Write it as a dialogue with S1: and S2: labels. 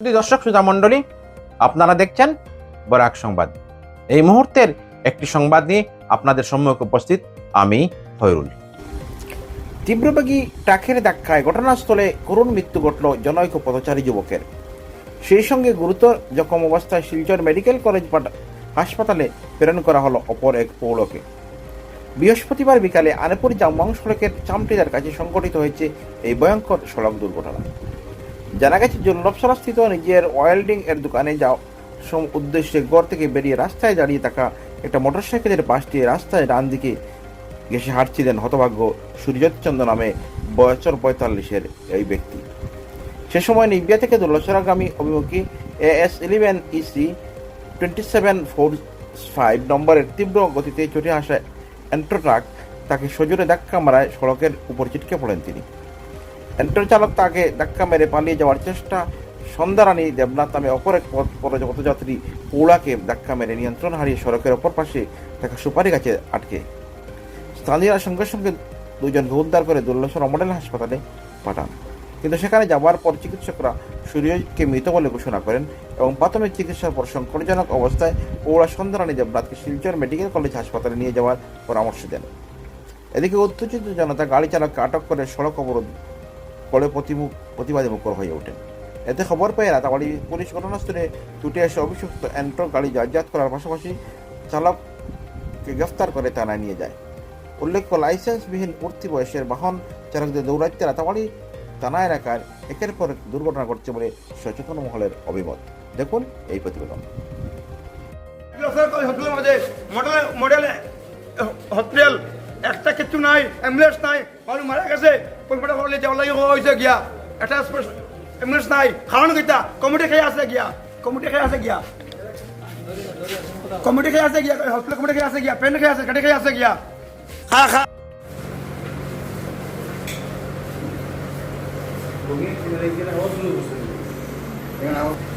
S1: দর্শক শ্রোতা মণ্ডলী, আপনারা দেখছেন বরাক সংবাদ। এই মুহূর্তের একটি সংবাদ নিয়ে আপনাদের সম্মুখে উপস্থিত আমি হয়রুল তীব্রবেগী ট্রাকের ধাক্কায় ঘটনাস্থলে করুণ মৃত্যু ঘটল জনৈক পথচারী যুবকের। সেই সঙ্গে গুরুতর জখম অবস্থায় শিলচর মেডিকেল কলেজ হাসপাতালে প্রেরণ করা হলো অপর এক পৌরকে। বৃহস্পতিবার বিকালে আনেপুর জামবাং সড়কের চামটিদার কাছে সংঘটিত হয়েছে এই ভয়ঙ্কর সড়ক দুর্ঘটনা। জানা গেছে জল্লভসরা স্থিত নিজের ওয়েল্ডিং এর দোকানে যাও। সম- উদ্দেশ্যে ঘর থেকে বেরিয়ে রাস্তায় দাঁড়িয়ে থাকা একটা মোটরসাইকেলের পাশ দিয়ে রাস্তায় ডান দিকে ঘেসে হাঁটছিলেন হতভাগ্য সূর্যচন্দ্র নামে বয়সর পঁয়তাল্লিশের এই ব্যক্তি। সে সময় নিবিয়া থেকে দোলসরাগামী অভিমুখী A S eleven EC twenty seven four five নম্বরের তীব্র গতিতে চটে আসা এন্ট্রো ট্রাক তাকে সজোরে ধাক্কা মারায় সড়কের উপর ছিটকে পড়েন তিনি। এন্ট্রো চালক তাকে ধাক্কা মেরে পালিয়ে যাওয়ার চেষ্টা। সন্ধ্যারানী দেবনাথ নামে অপর এক পথ পথ- পথযাত্রী পৌলাকে ধাক্কা মেরে নিয়ন্ত্রণ হারিয়ে সড়কের অপর পাশে থাকা সুপারি গাছে আটকে। স্থানীয়রা সঙ্গে সঙ্গে দুজনকে উদ্ধার করে দুর্লসরা মডেল হাসপাতালে পাঠান। কিন্তু সেখানে যাওয়ার পর চিকিৎসকরা সূর্যকে মৃত বলে ঘোষণা করেন এবং প্রাথমিক চিকিৎসার পর সংকটজনক অবস্থায় পৌরা সন্ধ্যারানী দেবনাথকে শিলচর মেডিকেল কলেজ হাসপাতালে নিয়ে যাওয়ার পরামর্শ দেন। এদিকে উত্তেজিত জনতা গাড়ি চালককে আটক করে সড়ক অবরোধ করে প্রতিমুখ প্রতিবাদী মুখর হয়ে ওঠেন এতে খবর পেয়ে রাতাবাড়ি পুলিশ ঘটনাস্থলে ছুটে এসে অভিযুক্ত এন্ট্রো গাড়ি যাতায়াত করার পাশাপাশি চালককে গ্রেফতার করে থানায় নিয়ে যায়। উল্লেখ্য, লাইসেন্সবিহীন পূর্তি বয়সের বাহন চালকদের দৌরাত্মে রাতাবাড়ি থানা এলাকায় একের পর এক দুর্ঘটনা ঘটছে বলে সচেতন মহলের অভিমত। দেখুন এই প্রতিবেদন।
S2: মডেল মডেল হসপিটাল একটা কিছু নাই অ্যাম্বুলেন্স নাই মানুষ মারা গেছে কোনটা করলে যাওয়ার লাগে হয়েছে গিয়া একটা অ্যাম্বুলেন্স নাই খাওয়ানো গিয়া কমিটি খেয়ে আছে গিয়া কমিটি খেয়ে আছে গিয়া কমিটি খেয়ে আছে গিয়া হসপিটাল কমিটি খেয়ে আছে গিয়া পেন খেয়ে আছে গাড়ি খেয়ে আছে গিয়া খা খা
S3: Porque tiene